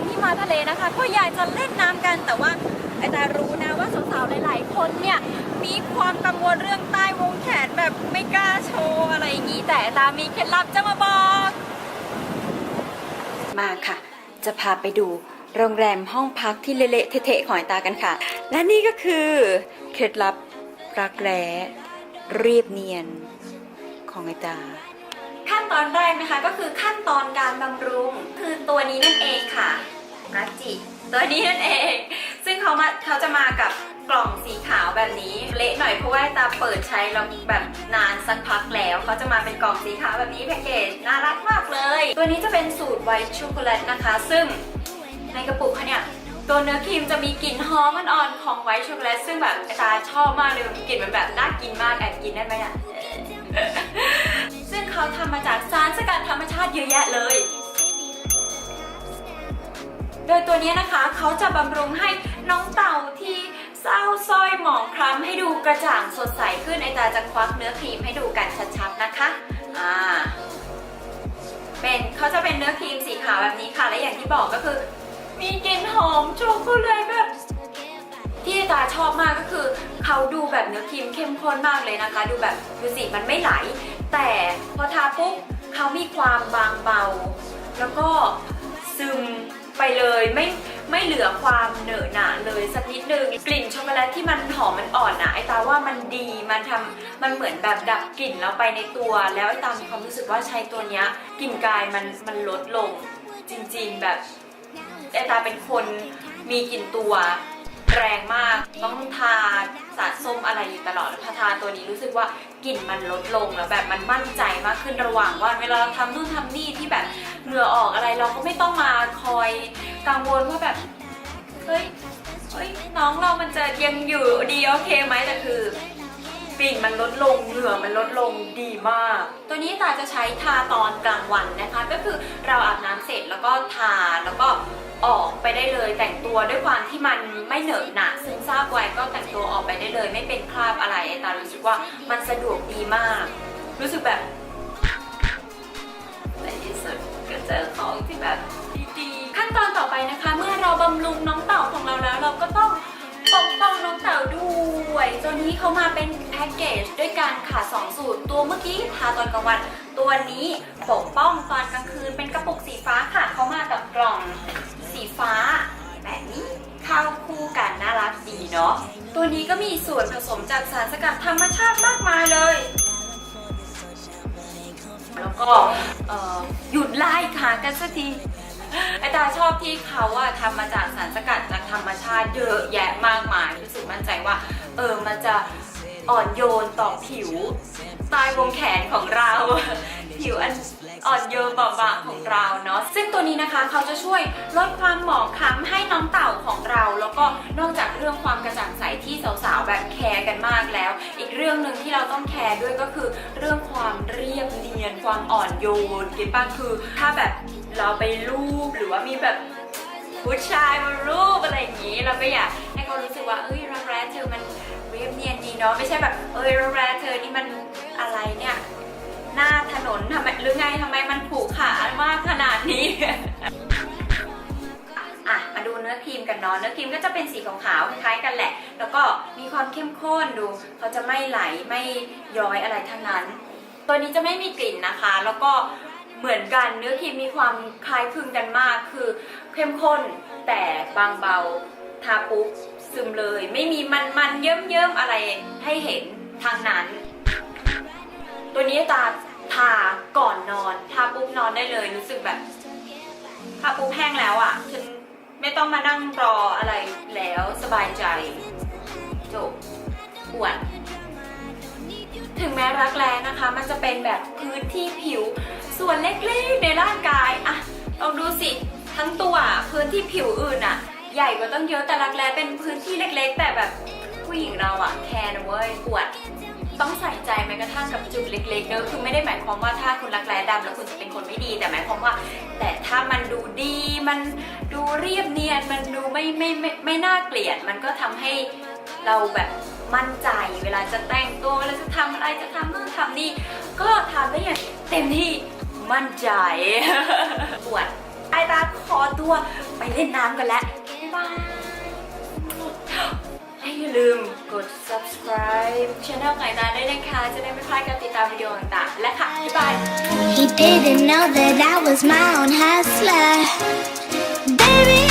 คนที่มาทะเลนะคะ ก็อยากจะเล่นน้ำกันแต่ว่าไอตารู้นะว่าสาวๆหลายๆ คนเนี่ยมีความกังวลเรื่องใต้วงแขนแบบไม่กล้าโชว์อะไรอย่างนี้แต่ไอตามีเคล็ดลับจะมาบอก มาค่ะ จะพาไปดูโรงแรมห้องพักที่เละๆเทะๆของไอตากันค่ะ และนี่ก็คือเคล็ดลับรักแร้เรียบเนียนของไอตาขั้น ตอนแรกนะคะก็คือขั้นตอนการบำรุงคือตัวนี้นั่นเองค่ะรัจิตัวนี้นั่นเอง ซึ่งเขามาเขาจะมากับกล่องสีขาวแบบนี้ เละหน่อยเพราะว่าตาเปิดใช้แล้วแบบนานสักพักแล้วเขาจะมาเป็นกล่องสีขาวแบบนี้แพ็กเกจน่ารักมากเลย ตัวนี้จะเป็นสูตรไวท์ช็อกโกแลตนะคะ ซึ่งในกระปุกเขาเนี่ยตัวเนื้อครีมจะมีกลิ่นหอมอ่อนๆของไวท์ช็อกโกแลตซึ่งแบบตาชอบมากเลยมันกลิ่นมันแบบน่ากินมากแอบกินได้ไหมอะซึ่งเขาทำมาจาก เยอะแยะเลย โดยตัวนี้นะคะเขาจะบำรุงให้น้องเต่าที่เศร้าสร้อยหมองคล้ำให้ดูกระจ่างสดใสขึ้นไอตาจะควักเนื้อครีมให้ดูกันชัดๆนะคะ อ่า เป็นเขาจะเป็นเนื้อครีมสีขาวแบบนี้ค่ะ และอย่างที่บอกก็คือ มีกลิ่นหอมช็อกโกแลตแบบที่ตาชอบมากก็คือเขาดูแบบเนื้อครีมเข้มข้นมากเลยนะคะ ดูแบบดูสิมันไม่ไหล แต่พอทาปุ๊บ เขามีความบางเบา แล้วก็ซึมไปเลยไม่ไม่เหลือความเหนอะหนะเลยสักนิดนึงกลิ่นช็อกโกแลตที่มันหอมมันอ่อนนะไอตาว่ามันดีมันทำมันเหมือนแบบดับกลิ่นแล้วไปในตัว แล้วไอตามีความรู้สึกว่าใช้ตัวเนี้ยกลิ่นกายมันมันลดลงจริงๆแบบไอตาเป็นคนมีกลิ่นตัวแรงมากต้องทา สารส้มอะไรอยู่ตลอดพอทาตัวนี้รู้สึกว่ากลิ่นมันลดลงแล้วแบบมันมั่นใจมากขึ้นระหว่างวันเวลาเราทำนู่นทำนี่ที่แบบเหงื่อออกอะไรเราก็ไม่ต้องมาคอยกังวลว่าแบบเฮ้ยเฮ้ยน้องเรามันจะยังอยู่ดีโอเคไหมแต่คือกลิ่นมันลดลงเหงื่อมันลดลงดีมาก ตัวนี้ตาจะใช้ทาตอนกลางวันนะคะ ก็คือเราอาบน้ำเสร็จแล้วก็ทาแล้วก็ ออกไปได้เลยแต่งตัวด้วยความที่มันไม่เหนอะหนะซึมซาบไว้ก็แต่งตัวออกไปได้เลย ไม่เป็นคราบอะไรไอตารู้สึกว่ามันสะดวกดีมาก รู้สึกแบบในที่สุดก็เจอของที่แบบดีๆขั้นตอนต่อไปนะคะ เมื่อเราบำรุงน้องเต่าของเราแล้ว เราก็ต้องปกป้องน้องเต่าด้วยตัวนี้เขามาเป็นแพ็กเกจด้วยกันค่ะสองสูตร ตัวเมื่อกี้ทาตอนกลางวัน ตัวนี้ปกป้องตอนกลางคืนเป็นกระปุกสีฟ้าค่ะเขามากับกล่อง สีฟ้าแบบนี้เข้าคู่กันน่ารักดีเนาะ ตัวนี้ก็มีส่วนผสมจากสารสกัดธรรมชาติมากมายเลย แล้วก็หยุดไล่ขากันสักทีไอตาชอบที่เขาอะทำมาจากสารสกัดจากธรรมชาติเยอะแยะมากมายรู้สึกมั่นใจว่า เออมันจะอ่อนโยนต่อผิว ใต้วงแขนของเรา ผิวอันอ่อนโยนบอบบางของเราเนาะซึ่งตัวนี้นะคะเขาจะช่วยลดความหมองคล้ำให้น้องเต่าของเรา แล้วก็นอกจากเรื่องความกระจ่างใสที่สาวๆแบบแคร์กันมากแล้ว อีกเรื่องหนึ่งที่เราต้องแคร์ด้วยก็คือ เรื่องความเรียบเนียน ความอ่อนโยนเก็ตป้าคือถ้าแบบเราไปรูปหรือว่ามีแบบผู้ชายมารูปอะไรอย่างนี้ เราก็อยากให้เขารู้สึกว่าเอ้ยรักแร้เธอมันเรียบเนียนดีเนาะไม่ใช่แบบเอ้ยรักแร้เธอนี่มัน อะไรเนี่ย หน้าถนนทำไมหรือไงทำไมมันผูกขามากขนาดนี้ อะมาดูเนื้อครีมกันเนาะเนื้อครีมก็จะเป็นสีขาวๆคล้ายๆกันแหละ แล้วก็มีความเข้มข้นดูเขาจะไม่ไหลไม่ย้อยอะไรทั้งนั้น ตัวนี้จะไม่มีกลิ่นนะคะ แล้วก็เหมือนกันเนื้อครีมมีความคล้ายคลึงกันมากคือเข้มข้นแต่บางเบาทาปุ๊บซึมเลย ไม่มีมันมันๆเยิ้มๆอะไรให้เห็นทางนั้น ตัวนี้ตาทาก่อนนอนทาปุ๊บนอนได้เลยรู้สึกแบบทาปุ๊บแห้งแล้วอะ่ะฉันไม่ต้องมานั่งรออะไรแล้วสบายใจจบปวดถึงแม้รักแร้นะคะ มันจะเป็นแบบพื้นที่ผิว ส่วนเล็กๆในร่างกายอะลองดูสิทั้งตัวพื้นที่ผิวอื่นอะใหญ่กว่าตั้งเยอะแต่รักแร้เป็นพื้นที่เล็ก ๆ แต่แบบผู้หญิงเราอะแคร์นะเว้ยปวด ต้องใส่ใจแม้กระทั่งกับจุดเล็กๆเนอะคือไม่ได้หมายความว่าถ้าคุณรักแร้ดำแล้วคุณจะเป็นคนไม่ดี แต่หมายความว่า แต่ถ้ามันดูดีมันดูเรียบเนียนมันดูไม่ไม่ไม่ไม่น่าเกลียด มันก็ทำให้เราแบบมั่นใจ เวลาจะแต่งตัวเวลาจะทำอะไรจะทำนู่นทำนี่ก็ทำได้อย่างเต็มที่มั่นใจปวดไอตาขอตัวไปเล่นน้ำกันแล้วบ๊ายบาย อย่าลืมกด subscribe channel ไก่ตาด้วยนะคะ จะได้ไม่พลาดการติดตามวิดีโอต่างๆ และค่ะ บ๊ายบาย He didn't know that I was my own hustler. Baby,